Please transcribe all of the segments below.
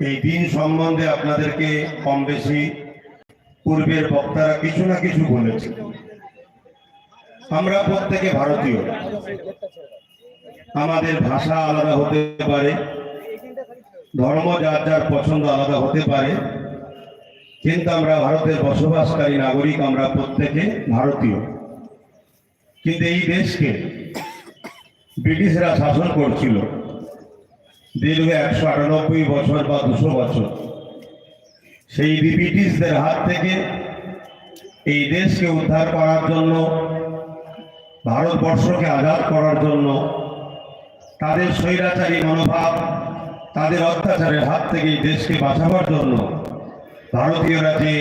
এই দিন সম্বন্ধে আপনাদেরকে কম বেশি পূর্বের বক্তারা কিছু না কিছু বলেছে। আমরা প্রত্যেকে ভারতীয়। আমাদের ভাষা আলাদা হতে পারে, ধর্ম যার যার পছন্দ আলাদা হতে পারে, কিন্তু আমরা ভারতের বসবাসকারী নাগরিক, আমরা প্রত্যেকে ভারতীয়। কিন্তু এই দেশকে ব্রিটিশরা শাসন করছিল। দীর্ঘ একশো আটানব্বই বছর বা দুশো বছর। সেই ব্রিটিশদের হাত থেকে এই দেশকে উদ্ধার করার জন্য, ভারতবর্ষকে আজাদ করার জন্য তাদের স্বৈরাচারী মনোভাব, তাদের অত্যাচারের হাত থেকে এই দেশকে বাঁচাবার জন্য ভারতীয়রা যে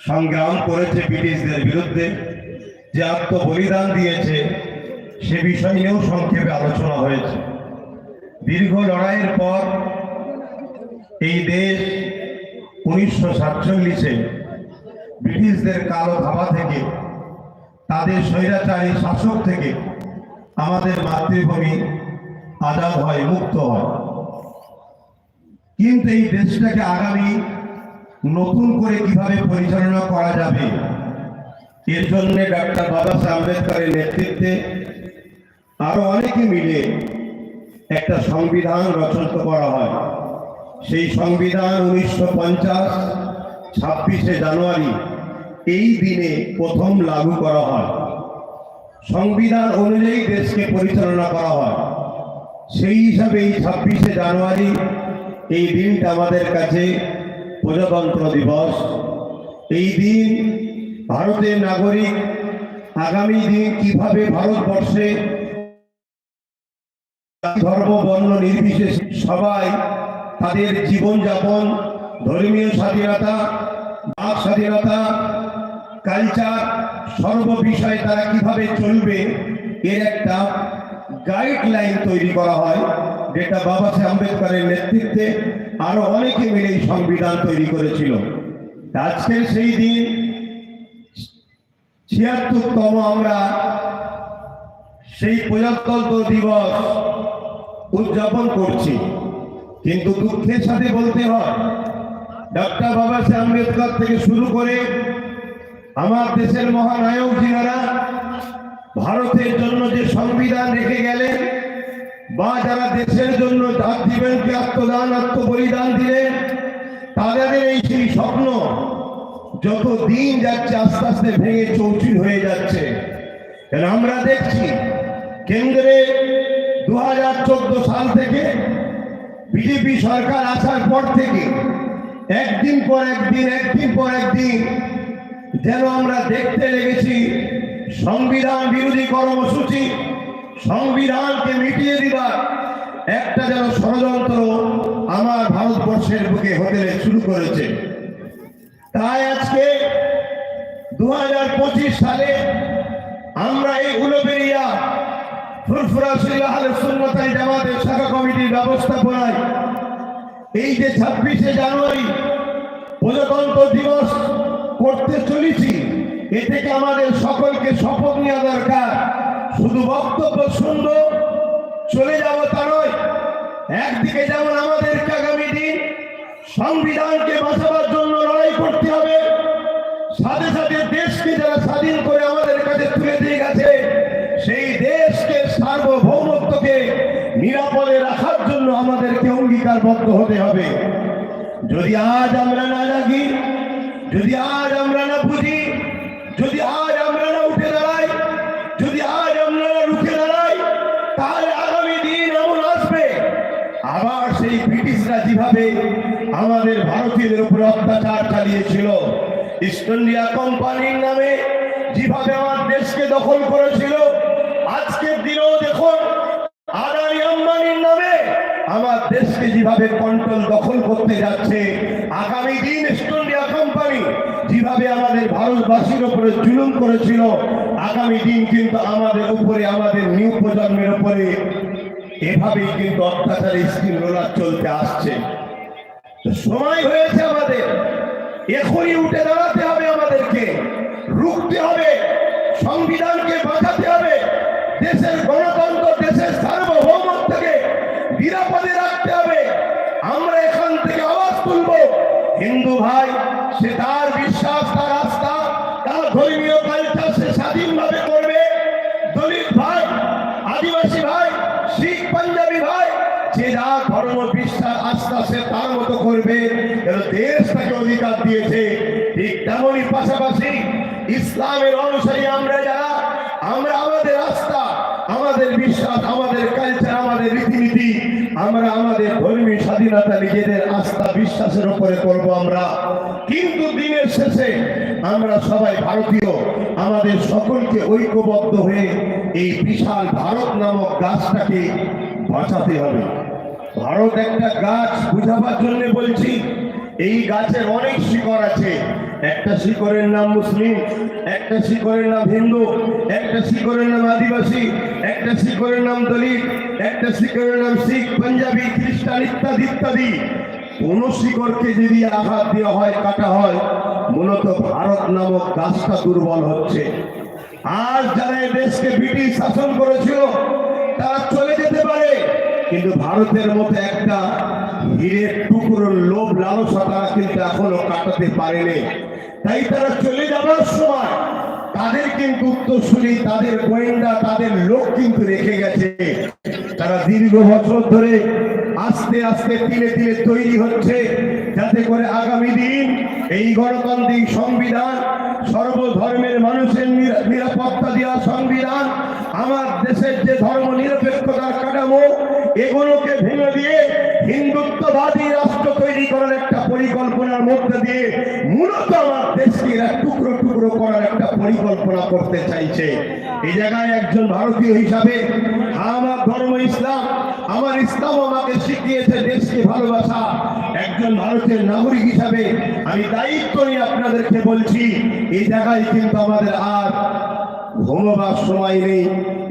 সংগ্রাম করেছে ব্রিটিশদের বিরুদ্ধে, যে আত্মবলিদান দিয়েছে, সে বিষয় নিয়েও সংক্ষেপে আলোচনা হয়েছে। দীর্ঘ লড়াইয়ের পর এই দেশ উনিশশো সাতচল্লিশে ব্রিটিশদের কালো ধাবা থেকে, তাদের স্বৈরাচারী শাসক থেকে আমাদের মাতৃভূমি আজাদ হয়, মুক্ত হয়। কিন্তু এই দেশটাকে আগামী নতুন করে কীভাবে পরিচালনা করা যাবে, এর জন্য ডাক্তার বাবা সাহেব আম্বেদকরের নেতৃত্বে আরও অনেকে মিলে একটা সংবিধান রচনা করা হয়। সেই সংবিধান উনিশশো পঞ্চাশ ছাব্বিশে জানুয়ারি এই দিনে প্রথম লাগু করা হয়। সংবিধান অনুযায়ী দেশকে পরিচালনা করা হয়। সেই হিসাবে এই ছাব্বিশে জানুয়ারি এই দিনটা আমাদের কাছে প্রজাতন্ত্র দিবস। এই দিন ভারতের নাগরিক আগামী দিন কীভাবে ভারতবর্ষে ধর্ম বর্ণ নির্বিশেষে সবাই তাদের জীবনযাপন, ধর্মীয় স্বাধীনতা বাক স্বাধীনতা কালচার সর্ব বিষয়ে তারা কীভাবে চলবে, এর একটা গাইডলাইন তৈরি করা হয়, যেটা বাবা সাহেব আম্বেদকরের নেতৃত্বে আরও অনেকে মিলে এই সংবিধান তৈরি করেছিল। আজকের সেই দিন ছিয়াত্তরতম আমরা সেই প্রজাতন্ত্র দিবস উদযাপন করছি। কিন্তু দুঃখের সাথে বলতে হয় ডক্টর বাবা সাহেব আম্বেদকর থেকে শুরু করে আমার দেশের মহানায়ক যিনারা ভারতের জন্য যে সংবিধান রেখে গেলেন বা যারা দেশের জন্য তার জীবনকে আত্মদান, আত্মবলিদান দিলেন, তাদের এই সেই স্বপ্ন যত দিন যাচ্ছে আস্তে আস্তে ভেঙে চৌচির হয়ে যাচ্ছে। আমরা দেখছি, কেন্দ্রে দু হাজার চোদ্দ সাল থেকে বিজেপি সরকার আসার পর থেকে একদিন পর একদিন একদিন পর একদিন যেন আমরা দেখতে লেগেছি সংবিধান বিরোধী কর্মসূচি, সংবিধানকে মিটিয়ে দিবার একটা যেন ষড়যন্ত্র আমার ভারতবর্ষের বুকে হতে শুরু করেছে। তাই আজকে দু হাজার পঁচিশ সালে আমরা এই উলবেরিয়া এই যে ছাব্বিশে জানুয়ারি প্রজাতন্ত্র দিবস করতে চলেছি আমাদের সকলকে শপথ নেওয়া দরকার। শুধু বক্তব্য চলে যাব তা নয়, একদিকে সংবিধানকে বাঁচাবার জন্য লড়াই করতে হবে অঙ্গীকারবদ্ধ হতে হবে। যদি আজ আমরা না জাগি, যদি আজ আমরা না বুঝি, যদি আজ আমরা না উঠে দাঁড়াই, যদি আজ আমরা না রুখে দাঁড়াই, তাহলে আগামী দিন এমন আসবে। আবার সেই ব্রিটিশরা যেভাবে আমাদের ভারতীয়দের উপর অত্যাচার চালিয়েছিল, ইস্ট ইন্ডিয়া কোম্পানির নামে যেভাবে আমার দেশকে দখল করেছিল, আজকের দিনেও দেখুন, আদানি আম্বানির নামে আমার দেশকে যেভাবে কন্ট্রোল দখল করতে যাচ্ছে, আগামী দিন ইস্ট ইন্ডিয়া কোম্পানি যেভাবে আমাদের ভারতবাসীর উপরে জুলুম করেছিল, আগামী দিন কিন্তু আমাদের উপরে, আমাদের নিউ প্রজন্মের উপরে এভাবেই কিন্তু অত্যাচারী স্কিম রোলার চলতে আসছে। সময় হয়েছে আমাদের। এখনই উঠে দাঁড়াতে হবে আমাদেরকে। রুখতে হবে। সংবিধানকে বাঁচাতে হবে। দেশের গণতন্ত্র দেশের সার্বভৌমত্বকে নিরাপদে রাখতে হবে আমরা এখানে হিন্দু ভাই, সে তার বিশ্বাস, তার আস্থা, তার ধর্মীয় কালচার সে স্বাধীনভাবে করবে। দলিত ভাই, আদিবাসী ভাই, শিখ, পাঞ্জাবি ভাই, যে যা ধর্ম, বিশ্বাস, আস্থা সে তার মতো করবে। দেশ তাকে অধিকার দিয়েছে। ঠিক তেমনই পাশাপাশি ইসলামের অনুসারী আমরা যারা, আমরা আমাদের আস্থা, আমাদের বিশ্বাস আমাদের কালচার আমাদের রীতিনীতি আমরা আমাদের ধর্মীয় স্বাধীনতা নিজেদের আস্থা বিশ্বাসের উপরে করব আমরা। কিন্তু দিনের শেষে আমরা সবাই ভারতীয়, আমাদের সকলকে ঐক্যবদ্ধ হয়ে এই বিশাল ভারত নামক গাছটাকে বাঁচাতে হবে। ভারত একটা গাছ বুঝাবার জন্য বলছি, এই গাছের অনেক শিকড় আছে। একটা শিকড়ের নাম মুসলিম, একটা শিকড়ের নাম হিন্দু, একটা শিকড়ের নাম আদিবাসী, একটা শিকড়ের নাম দলিত, একটা শিকড়ের নাম শিখ, পাঞ্জাবি, খ্রিস্টান ইত্যাদি ইত্যাদি। কোন শিকড়কে যদি আঘাত দেওয়া হয়, কাটা হয়, মূলত ভারত নামক গাছটা দুর্বল হচ্ছে। আজ যারা দেশকে ব্রিটিশ শাসন করেছিল, তারা চলে যেতে পারে। কিন্তু ভারতের মতো একটা হীরের টুকরোর লোভ লালসা তারা কিন্তু এখনও কাটাতে পারেনি। তাই তারা চলে যাবার সময় তাদের কিন্তু উত্তরসূরি, তাদের গোয়েন্দা, তাদের লোক কিন্তু রেখে গেছে। তারা দীর্ঘ বছর ধরে আস্তে আস্তে তিলে তিলে তৈরি হচ্ছে যাতে করে আগামী দিন এই গণতান্ত্রিক সংবিধান সর্বধর্মের মানুষের নিরাপত্তা দেওয়া সংবিধান, আমার দেশের যে ধর্ম নিরপেক্ষতার কাঠামো, এগুলোকে ভেঙে দিয়ে হিন্দুত্ববাদী রাষ্ট্র তৈরি করার একটা পরিকল্পনার মধ্যে দিয়ে মূলত আমার দেশকে টুকরো টুকরো করার একটা পরিকল্পনা করতে চাইছে। এই জায়গায় একজন ভারতীয় হিসাবে, আমার ধর্ম ইসলাম আমার ইসলাম আমাকে শিখিয়েছে দেশকে ভালোবাসা। একজন ভারতের নাগরিক হিসাবে আমি দায়িত্ব নিয়ে আপনাদেরকে বলছি, এই জায়গায় কিন্তু আমাদের আর ঘুমোবার সময় নেই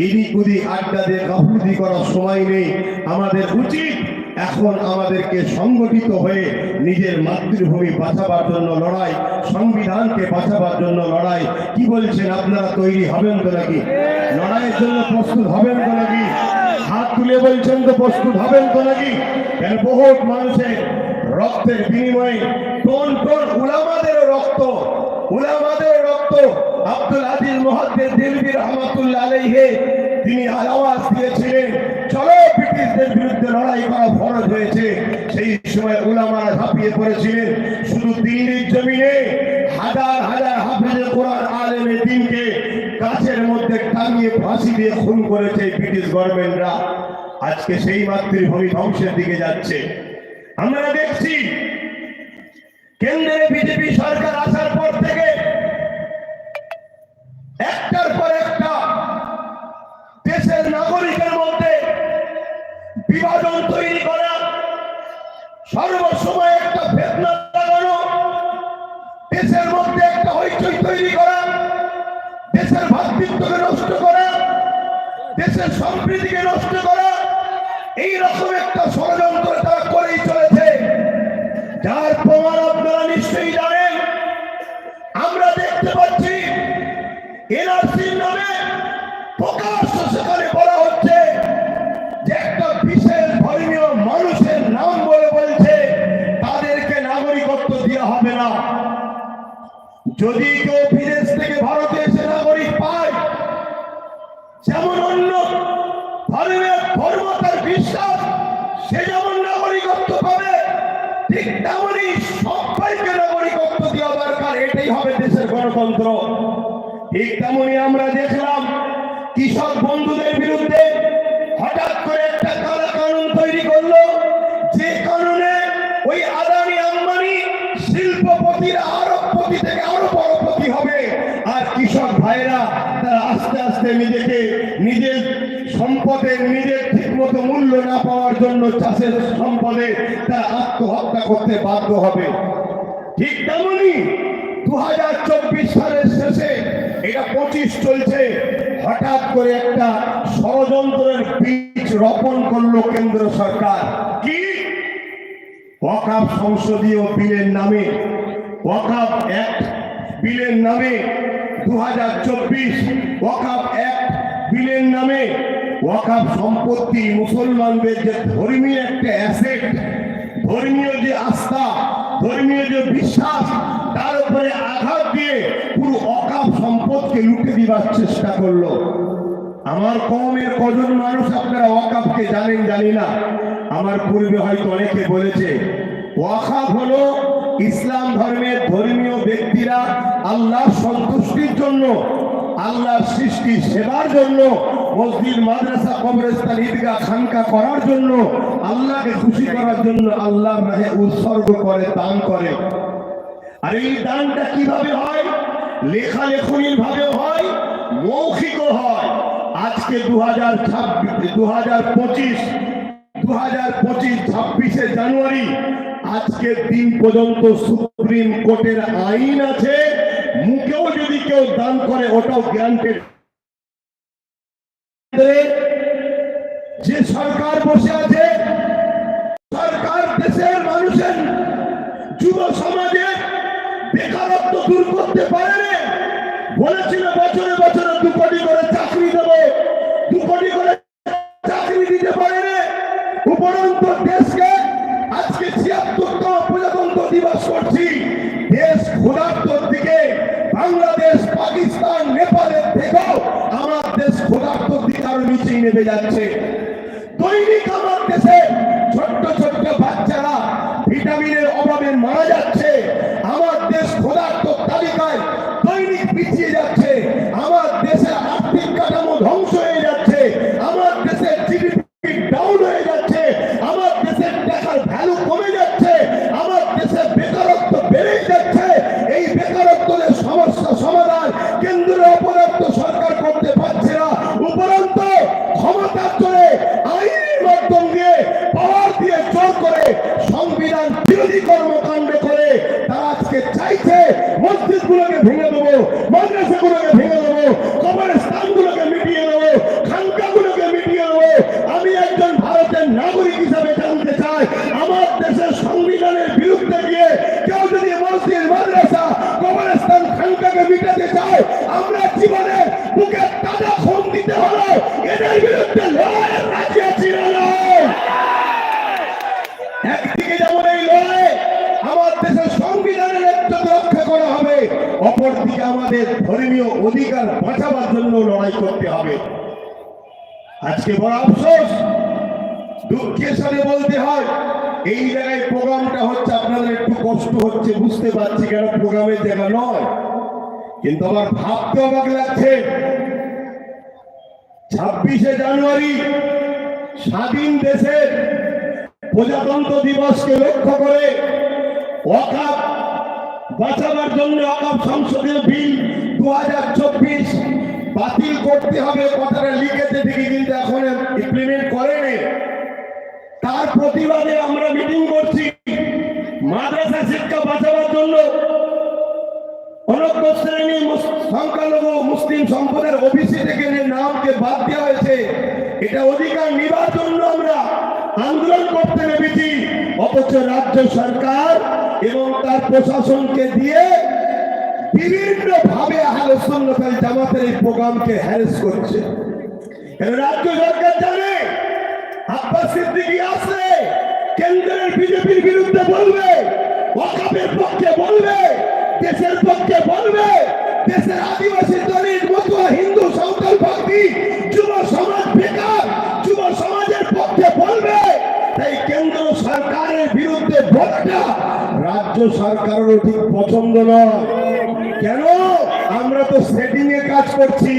ইদি কুদি আড্ডা দিয়ে গাফলতি করার সময় নেই। আমাদের উচিত এখন আমাদেরকে সংগঠিত হয়ে নিজের মাতৃভূমি বাঁচাবার জন্য লড়াই, সংবিধানকে বাঁচাবার জন্য লড়াই। কি বলছেন, আপনারা তৈরি হবেন তো নাকি? লড়াইয়ের জন্য প্রস্তুত হবেন তো নাকি? হাত তুলে বলছেন তো প্রস্তুত হবেন তো নাকি? বহুত মানুষের রক্তের বিনিময়ে টন টন উলামাদের রক্ত উলামাদের রক্ত। আব্দুল আজিজ মহাদ্দের দিলবি রহমাতুল্লাহ আলাইহে, তিনি আওয়াজ দিয়েছিলেন, চলো ব্রিটিশদের বিরুদ্ধে লড়াই করা ফরজ হয়েছে। সেই সময় উলামারা ঝাঁপিয়ে পড়েছিলেন, শুধু দিল্লির জমিনে হাজার হাজার হাফেজে কোরআন আলেমে দিনকে কাছের মধ্যে টাঙিয়ে ফাঁসি দিয়ে খুন করেছে ব্রিটিশ গভর্নমেন্টরা। আজকে সেই মাতৃভূমি ধ্বংসের দিকে যাচ্ছে। আমরা দেখছি, কেন্দ্রে বিজেপি সরকার আসার ঠিক তেমনই সবাইকে নাগরিকত্ব দেওয়া দরকার, এটাই হবে দেশের গণতন্ত্র। ঠিক তেমনই আমরা দেখলাম কৃষক বন্ধুদের বিরুদ্ধে হঠাৎ করে একটা জন্য চাষের সম্পদে তারা আত্মহত্যা করতে বাধ্য হবে। ঠিক তেমনই দু সালের শেষে এটা পঁচিশ চলছে। হঠাৎ করে একটা ষড়যন্ত্রের বীজ রোপণ করল কেন্দ্র সরকার। কি? ওয়াকাফ সংসদীয় বিলের নামে ওয়াকাফ অ্যাক্ট বিলের নামে দু হাজার চব্বিশ ওয়াকাফ অ্যাক্ট বিলের নামে ওয়াকাফ সম্পত্তি মুসলমানদের যে ধর্মীয় একটা অ্যাসেট ধর্মীয় যে আস্থা, ধর্মীয় যে বিশ্বাস, তার উপরে আঘাত দিয়ে পুরো অকাপ সম্পদকে লুটে দিবার চেষ্টা করল। আমার কমের কজন মানুষ আপনারা ওয়াকাফকে জানেন, জানি না। আমার পূর্বে হয়তো অনেকে বলেছে, ওয়াকাফ হলো ইসলাম ধর্মের ধর্মীয় ব্যক্তিরা আল্লাহ সন্তুষ্টির জন্য, আল্লাহর সৃষ্টি সেবার জন্য মসজিদ, মাদ্রাসা, কবরস্থান, ঈদগাহ, খানকা করার জন্য, আল্লাহকে খুশি করার জন্য আল্লাহ রাহে উৎসর্গ করে, দান করে। আর এই দানটা কীভাবে হয়? লেখালেখনির ভাবে হয়, মৌখিকও হয়। আজকে দু হাজার ছাব্বিশ দু হাজার পঁচিশ দু হাজার পঁচিশ ছাব্বিশে জানুয়ারি আজকের দিন পর্যন্ত সুপ্রিম কোর্টের আইন আছে। মুখেও যদি কেউ দান করে, ওটাও গ্রান্টেড যে সরকার বসে আছে, সরকার দেশের মানুষের যুব সমাজে বেকারত্ব দূর করতে পারে বলেছিল, বছরে বছরে দু কোটি করে চাকরি দেবো। দু কোটি করে চাকরি দিতে পারে। উপরন্ত দেশকে আজকে ছিয়াত্তরতম প্রজাতন্ত্র দিবস করছি। দেশ ক্ষুধার্তর দিকে বাংলাদেশ, পাকিস্তান দেশ ক্ষুধার্তর নিচেই নেমে যাচ্ছে। দৈনিক আমার দেশে ছোট্ট ছোট্ট বাচ্চারা ভিটামিনের অভাবে মারা যাচ্ছে। আমার দেশ ক্ষুধার্ত তালিকায় দৈনিক পিছিয়ে যাচ্ছে আমার দেশের আর্থিক কাঠামো ধ্বংস হয়ে যাচ্ছে আমার দেশের জিডিপি ডাউন হয়ে যাচ্ছে আমার দেশের টাকার ভ্যালু কমে যাচ্ছে আমার দেশের বেকারত্ব বেড়ে যাচ্ছে এই বেকারত্বের সমস্যা সমাধান কেন্দ্রের অপরাধ সরকার করতে পারছে না উপরন্ত ক্ষমতার চলে আইনের মাধ্যম দিয়ে পাওয়ার দিয়ে জোর করে সংবিধান বিরোধী কর্মকাণ্ড করে তারা আজকে চাইছে মসজিদ গুলোকে ভেঙে দেবো মাদ্রাসা গুলোকে ভেঙে দেবো কবরের স্থানগুলোকে মিটিয়ে দেবো খানকা গুলোকে মিটিয়ে দেবো আমি একজন ভারতের নাগরিক হিসাবে জানতে চাই আমার দেশের সংবিধানের বিরুদ্ধে গিয়ে কেউ যদি মসজিদ মাদ্রাসা কবরস্থান খানকাকে মিটাতে চায় আমরা জীবনে বুকে তাজা খুন দিতে হলো একদিকে আমার দেশের সংবিধানের একটু রক্ষা করা হবে অপরদিকে আমাদের ধর্মীয় অধিকার বাঁচাবার জন্য লড়াই করতে হবে আজকে বড় আফসোস দুঃখের সাথে বলতে হয় এই জায়গায় প্রোগ্রামটা হচ্ছে আপনাদের একটু কষ্ট হচ্ছে বুঝতে পারছি কেন প্রোগ্রামের জায়গা নয় কিন্তু আমার ভাবতে অবাক লাগছে ছাব্বিশে জানুয়ারি স্বাধীন দেশের প্রজাতন্ত্র দিবসকে লক্ষ্য করে ওয়াকাপ বাঁচাবার জন্য ওয়াকাপ সংসদীয় বিল দু হাজার চব্বিশ বাতিল করতে হবে কথাটা লিখেছে ঠিকই, কিন্তু এখন ইমপ্লিমেন্ট করেনি তার প্রতিবাদে আমরা মিটিং করছি। মাদ্রাসা শিক্ষা বাঁচাবার জন্য অনগ্র শ্রেণি সংখ্যালঘু মুসলিম সম্প্রদায়ের ওবিসি থেকে নামকে বাদ দেওয়া হয়েছে। এটা অধিকার নিবার জন্য আমরা আন্দোলন করতে নেমেছি। অথচ রাজ্য সরকার এবং তার প্রশাসনকে দিয়ে বিভিন্ন ভাবে আলোচনাকারী জামাতের এই প্রোগ্রামকে হ্যারেস করছে। রাজ্য সরকার জানে? আব্বাস সিদ্দিকী আসলে কেন্দ্রের বিজেপির বিরুদ্ধে বলবে, ওয়াকাবের পক্ষে বলবে দেশের পক্ষে বলবে, দেশের আদিবাসী দলিত মতুয়া হিন্দু সাঁওতাল ভক্তি যুব সমাজ বেকার, যুব সমাজের পক্ষে বলবে। তাই কেন্দ্র সরকারের বিরুদ্ধে ভোটটা রাজ্য সরকারেরও ঠিক পছন্দ নয়। কেন? আমরা তো সেটিং এ কাজ করছি।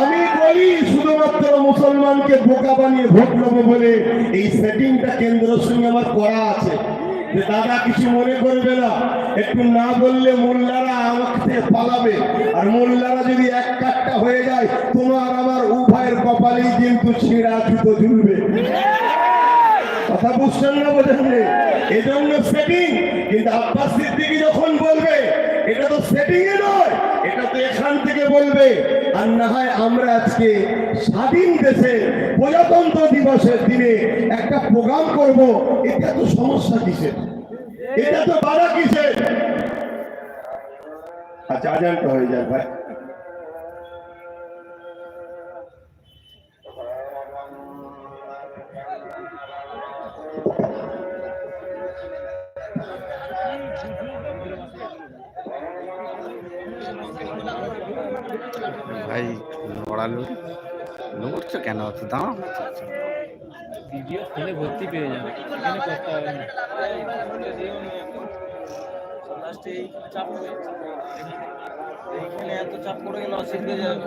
আমি বলি, শুধুমাত্র মুসলমানকে বোকা বানিয়ে ভোট নেব বলে এই সেটিংটা কেন্দ্রের সঙ্গে আমার করা আছে। যে দাদা কিছু মনে করবে না, একটু না বললে মোল্লারা আমাকে পালাবে। আর মোল্লারা যদি এক কাটটা হয়ে যায়, তোমার আমার উভয়ের কপালেই কিন্তু ছিঁড়া জুতো ঝুলবে। কথা বুঝছেন না বোঝেন এই জন্য সেটিং কিন্তু আব্বাস সিদ্দিকি যখন বলবে, এটা তো সেটিং এ নয়। এটা তো এখান থেকে বলবে, আর না হয় আমরা আজকে স্বাধীন দেশে প্রজাতন্ত্র দিবসের দিনে একটা প্রোগ্রাম করব, এটা তো সমস্যা কিসের? এটা তো বাধা কিসের? আচ্ছা আজানটা হয়ে ভাই ভাই। লড়ালো লড়ছো কেন? অত দাম ভিডিও ফোনে ভর্তি পেয়ে যাবে। এখানে করতে হবে না। লাস্টে এইখানে চাপ পড়ে এইখানে এত চাপ পড়ে গেলে অসুবিধা যাবে।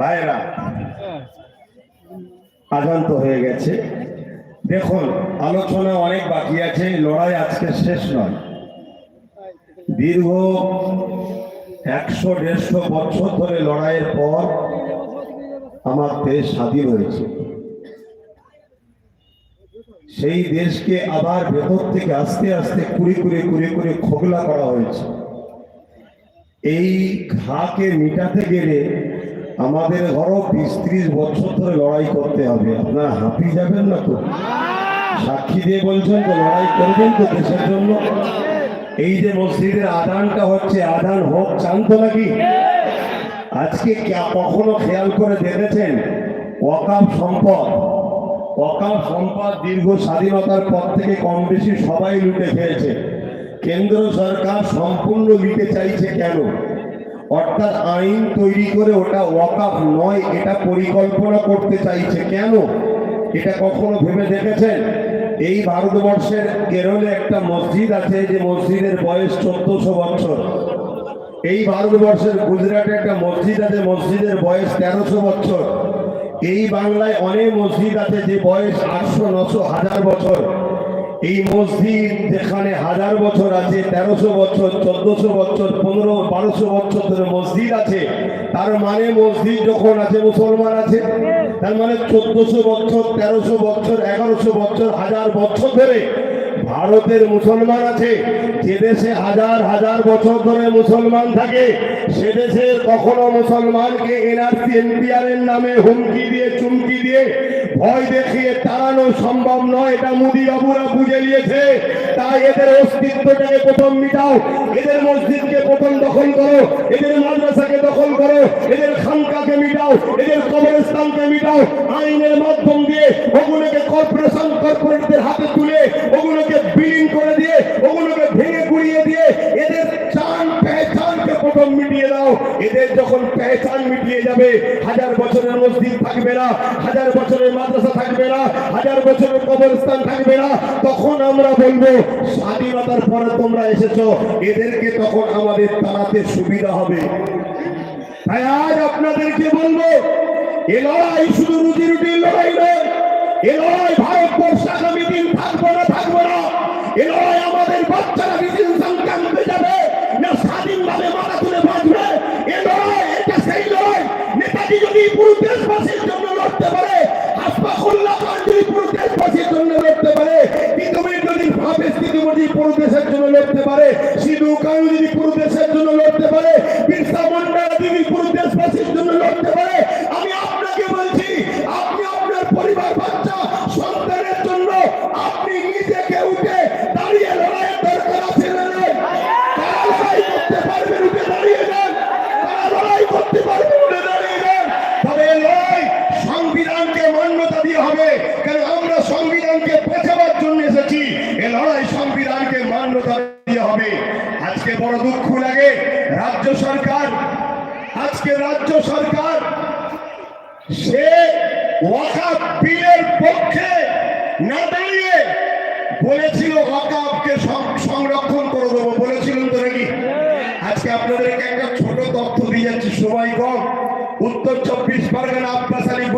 ভাইরা আজান তো হয়ে গেছে। দেখুন, আলোচনা অনেক বাকি আছে, লড়াই আজকে শেষ নয়। দীর্ঘ একশো দেড়শো বছর ধরে লড়াইয়ের পর আমার দেশ স্বাধীন হয়েছে। সেই দেশকে আবার ভেতর থেকে আস্তে আস্তে কুড়ি কুড়ি কুড়ি কুড়ি খোগলা করা হয়েছে। এই ঘাকে মিটাতে গেলে আমাদের ধরো বিশ ত্রিশ বছর ধরে লড়াই করতে হবে। আপনারা হাঁপিয়ে যাবেন না তো? সাক্ষী দিয়ে বলছেন তো লড়াই করবেন তো দেশের জন্য। এই যে মসজিদের আদানটা হচ্ছে, আদান হোক চান তো নাকি? আজকে কখনো খেয়াল করে দেখেছেন? ওয়াকাফ সম্পদ। ওয়াকাফ সম্পদ দীর্ঘ স্বাধীনতার পর থেকে কম বেশি সবাই লুটে খেয়েছে। কেন্দ্র সরকার সম্পূর্ণ নিতে চাইছে কেন? অর্থাৎ আইন তৈরি করে ওটা ওয়াকাফ নয়, এটা পরিকল্পনা করতে চাইছে। কেন? এটা কখনো ভেবে দেখেছেন? এই ভারতবর্ষের কেরলে একটা মসজিদ আছে যে মসজিদের বয়স চোদ্দশো বছর। এই ভারতবর্ষের গুজরাটে একটা মসজিদ আছে, মসজিদের বয়স তেরোশো বছর। এই বাংলায় অনেক মসজিদ আছে যে বয়স আটশো, নশো, হাজার বছর। এই মসজিদ যেখানে হাজার বছর আছে, তেরোশো বছর, চোদ্দশো বছর, পনেরো, বারোশো বছর ধরে মসজিদ আছে। তার মানে মসজিদ যখন আছে, মুসলমান আছে, তার মানে চোদ্দশো বছর, তেরোশো বছর, এগারোশো বছর, হাজার বছর ধরে ভারতের মুসলমান আছে, যে দেশে হাজার হাজার বছর ধরে মুসলমান থাকে, সে দেশের কখনো মুসলমানকে এনআরসি এনপিআর এর নামে হুমকি দিয়ে, চুমকি দিয়ে, ভয় দেখিয়ে তাড়ানো সম্ভব নয়। এটা মোদি বাবুরা বুঝে নিয়েছে। তাই এদের অস্তিত্বটাকে প্রথম মিটাও। এদের মসজিদকে প্রথম দখল করো। এদের মাদ্রাসাকে দখল করো। এদের খানকাকে মিটাও। এদের কবরস্থানকে মিটাও। আইনের মাধ্যম দিয়ে ওগুলোকে কর্পোরেশন, কর্পোরেটদের হাতে তুলে এদের যখন পেহচান মিটিয়ে যাবে, হাজার বছরের মসজিদ থাকবে না, হাজার বছরের মাদ্রাসা থাকবে না, হাজার বছরের কবরস্থান থাকবে না, তখন আমরা বলব, স্বাধীনতার পরে তোমরা এসেছ, এদেরকে তখন আমাদের তাড়াতে সুবিধা হবে। তাই আজ আপনাদেরকে বলব, এ লড়াই শুধু রুজি রুটির লড়াই নয়, এ লড়াই ভারতবর্ষ আগামী দিন থাকব না থাকব না, এ লড়াই আমাদের বাচ্চারা বিদিন সংক্রান্ত যাবে না স্বাধীনভাবে মাথা তুলে বাঁচবে এ লড়াই এটা সেই লড়াই নেতাজি যদি পুরো দেশবাসীর জন্য লড়তে পারে। হাসপাখুল্লাহ খান যদি পুরো দেশবাসীর জন্য লড়তে পারে তিতুমির যদি ভাবে তিতুমির পুরো দেশের জন্য লড়তে পারে, সিধু কানু যদি পুরো দেশের জন্য লড়তে পারে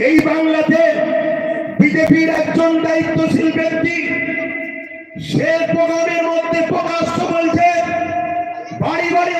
এই বাংলাতে বিজেপির একজন দায়িত্বশীল ব্যক্তি সে প্রোগ্রামের মধ্যে প্রকাশ্য বলছে বাড়ি বাড়ি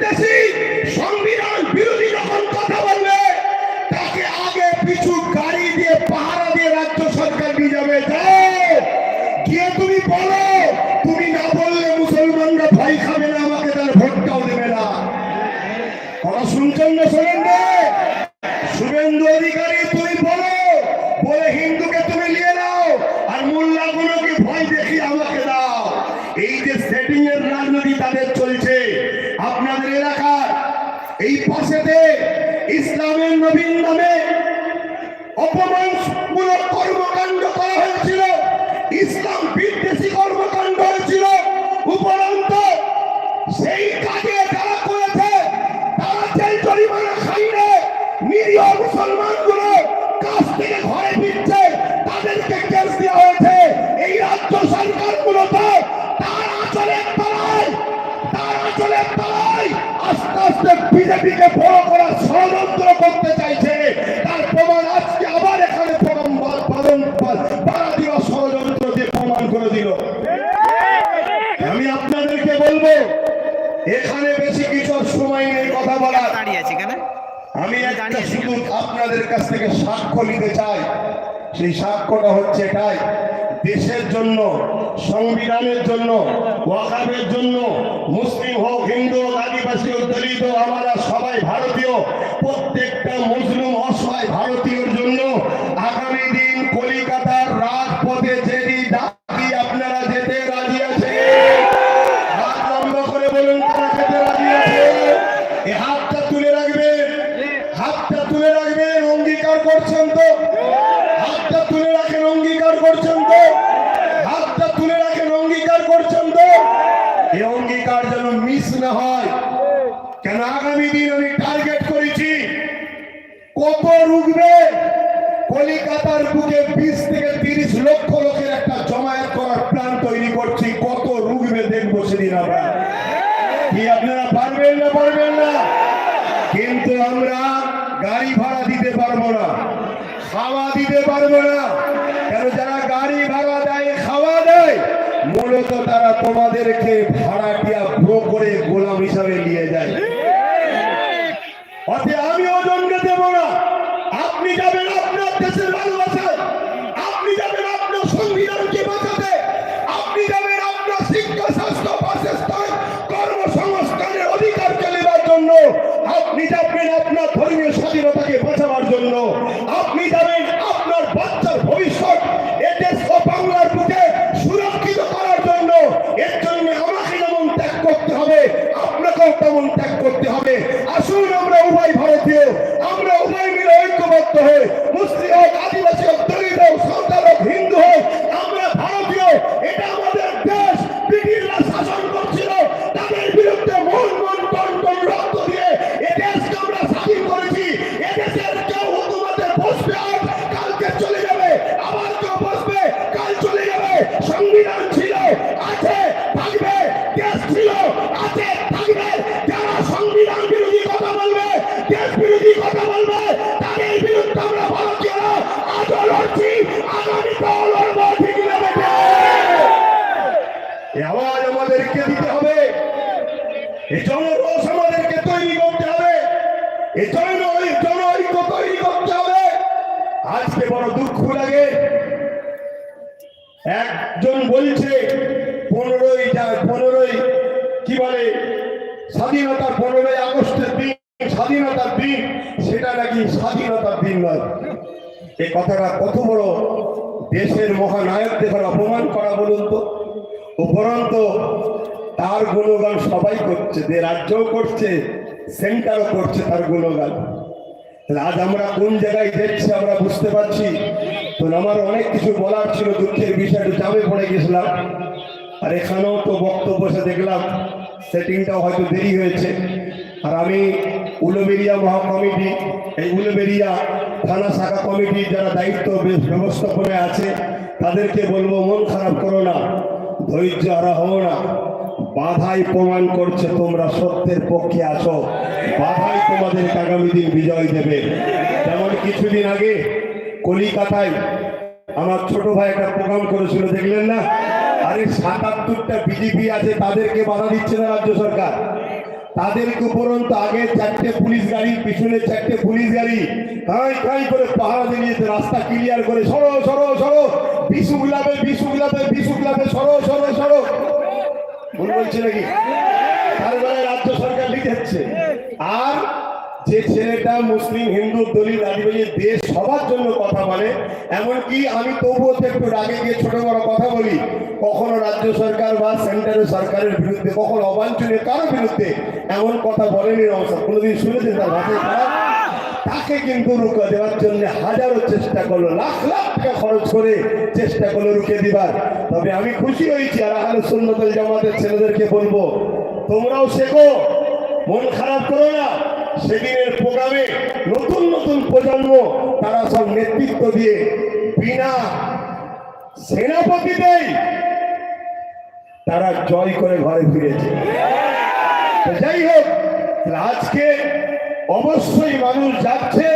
decir বিজেপিকে বড় করার ষড়যন্ত্র করতে চাইছে। তার প্রমাণ আজকে আবার এখানে প্রমাণ পালন বাড়া দেওয়া ষড়যন্ত্র দিয়ে প্রমাণ করে দিল। আমি আপনাদেরকে বলব এখানে বেশি কিছু সময় নেই কথা বলা আমি একটা শুধু আপনাদের কাছ থেকে সাক্ষ্য নিতে চাই। সেই সাক্ষ্যটা হচ্ছে এটাই দেশের জন্য সংবিধানের জন্য, ওয়াকাবের জন্য, মুসলিম হোক, হিন্দু হোক, আদিবাসী হোক, দলিত, আমরা সবাই ভারতীয়, প্রত্যেকটা মুসলিম অসহায় ভারতীয় তাদেরকে ভাড়াটিয়া ভ্রো করে গোলাম হিসাবে নিয়ে যায়। অতএব কথাটা কত বড় দেশের মহানায়কদের অপমান করা বলুন তো? উপরন্ত তার গুণগান সবাই করছে, যে রাজ্যও করছে, সেন্টারও করছে তার গুণগান। আজ আমরা কোন জায়গায় দেখছি আমরা বুঝতে পারছি? তো আমার অনেক কিছু বলার ছিল, দুঃখের বিষয়টা চাপে পড়ে গেছিলাম। আর এখানেও তো বক্তব্য দেখলাম সেটিংটাও হয়তো দেরি হয়েছে। আর আমি উলুবেরিয়া মহা কমিটি এই উলুবেরিয়া থানা শাখা কমিটির যারা দায়িত্ব ব্যবস্থাপনায় আছে, তাদেরকে বলব, মন খারাপ করো না, ধৈর্য হারা হও না। বাধাই প্রমাণ করছে তোমরা সত্যের পক্ষে আছো। বাধাই তোমাদের আগামী দিন বিজয় দেবে। যেমন কিছুদিন আগে কলিকাতায় আমার ছোট ভাই একটা প্রোগ্রাম করেছিল, দেখলেন না? আরে সাতাত্তরটা বিজেপি আছে, তাদেরকে বাধা দিচ্ছে না রাজ্য সরকার। তাদেরকে উপরন্ত আগে চারটে পুলিশ গাড়ি, পিছনে চারটে পুলিশ গাড়ি খাই খাই করে পাহারা দিয়ে রাস্তা ক্লিয়ার করে, সরো সরো সরো, বিশু গুলাবে বিশু গুলাবে বিশু গুলাবে, সরো সরো সরো। ভুল বলছে নাকি? রাজ্য সরকার লিখেছে। আর যে ছেলেটা মুসলিম, হিন্দু, দলিত, আদিবাসী দেশ সবার জন্য কথা বলে, এমনকি আমি তবুও একটু রাগে গিয়ে ছোট বড় কথা বলি, কখনো রাজ্য সরকার বা সেন্টারের সরকারের বিরুদ্ধে, কখনো অবাঞ্ছনীয় কারও বিরুদ্ধে এমন কথা বলেনি নমস্কার কোনোদিন শুনেছেন তার ভাষায় খারাপ? তাকে কিন্তু রুকে দেওয়ার জন্য হাজারো চেষ্টা করল, লাখ লাখ টাকা খরচ করে চেষ্টা করল রুকে দিবার। তবে আমি খুশি হয়েছি, আর আহলে সুন্নতুল জামাতের ছেলেদেরকে বলব, তোমরাও শেখো, মন খারাপ করো না। সেদিনের প্রোগ্রামে নতুন নতুন প্রজন্ম, তারা সব নেতৃত্ব দিয়ে বিনা সেনাপতিতেই তারা জয় করে ঘরে ফিরেছে। যাই হোক আজকে অবশ্যই মানুষ যাচ্ছে,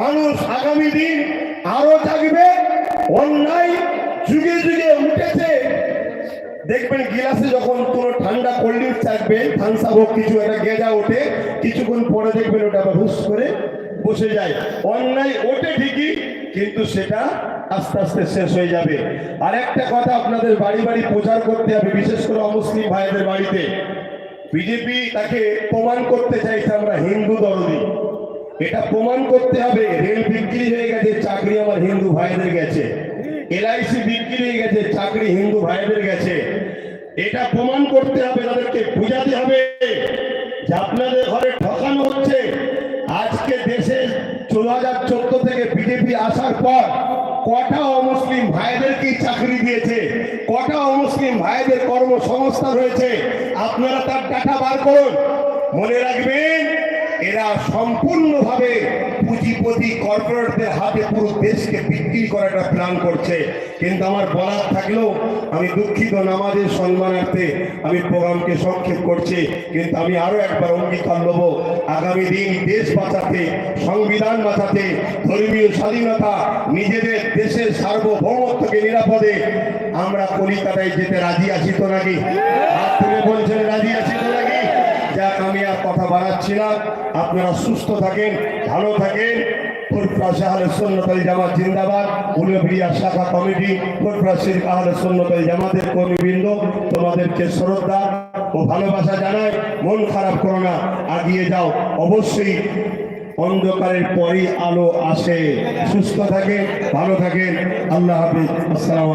মানুষ আগামী দিন আরও থাকবে অন্যায় যুগে যুগে দেখবেন গিলাসে যখন কোনো ঠান্ডা কোল্ড ড্রিঙ্কস থাকবে থামসা হোক কিছু, একটা গেঁজা ওঠে, কিছুক্ষণ পরে দেখবেন ওটা আবার হুস করে বসে যায়। অন্যায় ওঠে ঠিকই, কিন্তু সেটা আস্তে আস্তে শেষ হয়ে যাবে। আর একটা কথা আপনাদের বাড়ি বাড়ি প্রচার করতে হবে, বিশেষ করে অমুসলিম ভাইদের বাড়িতে। বিজেপি তাকে প্রমাণ করতে চাইছে আমরা হিন্দু দরদি। এটা প্রমাণ করতে হবে, রেল বিক্রি হয়ে গেছে, চাকরি আমার হিন্দু ভাইদের গেছে। এলআইসি বিক্রি হয়ে গেছে, চাকরি হিন্দু ভাইদের গেছে। এটা প্রমাণ করতে হবে, তাদেরকে বুঝাতে হবে যে আপনাদের ঘরে ঠকানো হচ্ছে। আজকে দেশে দু হাজার চোদ্দ থেকে বিজেপি আসার পর কটা অমুসলিম ভাইদেরকে চাকরি দিয়েছে? কটা অমুসলিম ভাইদের কর্মসংস্থান রয়েছে আপনারা তার ডাটা বার করুন। মনে রাখবেন এরা সম্পূর্ণভাবে পুঁজিপতি কর্পোরেটদের হাতে পুরো দেশকে বিক্রি করার একটা প্ল্যান করছে। কিন্তু আমার বলার থাকলেও আমি দুঃখিত, নামাজের সম্মানার্থে আমি প্রোগ্রামকে সংক্ষেপ করছি। কিন্তু আমি আরও একবার অঙ্গীকার নেব, আগামী দিন দেশ বাঁচাতে, সংবিধান বাঁচাতে, ধর্মীয় স্বাধীনতা, নিজেদের দেশের সার্বভৌমত্বকে নিরাপদে আমরা কলিকাতায় যেতে রাজি আছি তো নাকি? হাত তুলে বলছেন রাজি আছি তো কথা বাড়াচ্ছি না আপনারা সুস্থ থাকেন, ভালো থাকেন। ফুরফুরা শাখা কমিটি ফুরফুরা শরীফ আহলে তোমাদেরকে শ্রদ্ধা ও ভালোবাসা জানাই। মন খারাপ করো না, আগিয়ে যাও। অবশ্যই অন্ধকারের পরই আলো আসে। সুস্থ থাকেন, ভালো থাকেন। আল্লাহ হাফিজ। আসসালাম